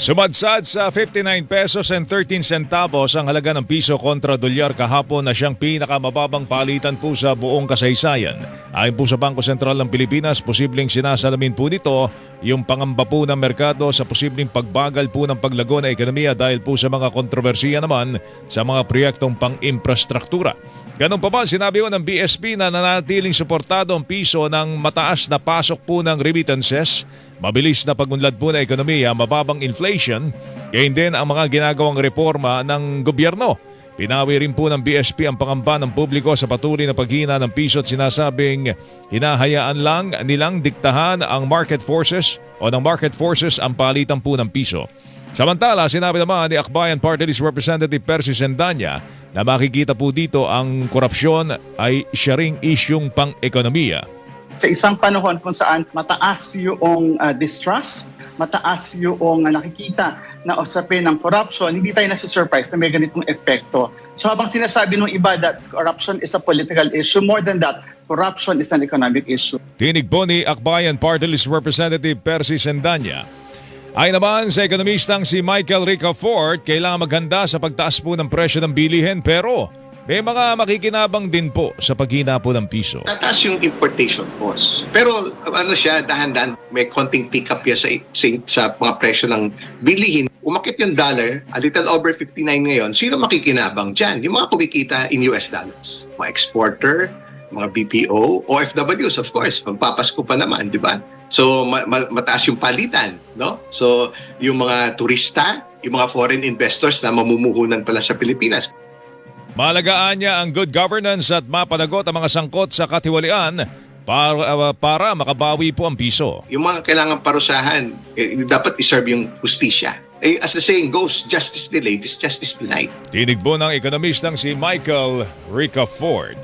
Sumadsad sa 59 pesos and 13 centavos ang halaga ng piso kontra dolyar kahapon na siyang pinakamababang palitan po sa buong kasaysayan. Ayon po sa Bangko Sentral ng Pilipinas, posibleng sinasalamin po nito yung pangamba po ng merkado sa posibleng pagbagal po ng paglago ng ekonomiya dahil po sa mga kontrobersiya naman sa mga proyektong pang-infrastruktura. Ganun pa ba, sinabi ko ng BSP na nanatiling suportado ang piso ng mataas na pasok po ng remittances, mabilis na pagunlad po ng ekonomiya, mababang inflation, gayon din ang mga ginagawang reforma ng gobyerno. Pinawi rin po ng BSP ang pangamba ng publiko sa patuloy na paghina ng piso at sinasabing hinahayaan lang nilang diktahan ang market forces o ng market forces ang palitan po ng piso. Samantala, sinabi naman ni Akbayan Party List Representative Percy Sendanya na makikita po dito ang korupsyon ay siya ring isyong pang-ekonomiya. Sa isang panahon kung saan mataas yung uh, distrust, mataas yung uh, nakikita na usapin ng corruption, hindi tayo nasa-surprise na may ganitong epekto. So habang sinasabi ng iba that corruption is a political issue, more than that, corruption is an economic issue. Tinig po ni Akbayan Party List Representative Percy Sendanya. Ay naman sa ekonomistang si Michael Ricafort, kailangan maghanda sa pagtaas po ng presyo ng bilihin pero may mga makikinabang din po sa paghina po ng piso. Tataas yung importation cost. Pero ano siya, dahan-dahan, may konting pick-up yan sa, sa, sa mga presyo ng bilihin. Umakit yung dollar, a little over 59 ngayon. Sino makikinabang dyan? Yung mga kumikita in US dollars. Mga exporter, mga BPO, OFWs of course. Magpapasko pa naman, di ba? So ma- ma- mataas yung palitan, no? So yung mga turista, yung mga foreign investors na mamumuhunan pala sa Pilipinas, Malagaan niya ang good governance at mapanagot ang mga sangkot sa katiwalian para, uh, para makabawi po ang piso. yung mga kailangan parusahan, eh, dapat iserve yung justisya. Eh, as the saying goes, justice delayed is justice denied. Tinig po ng ekonomistang si Michael Ricafort.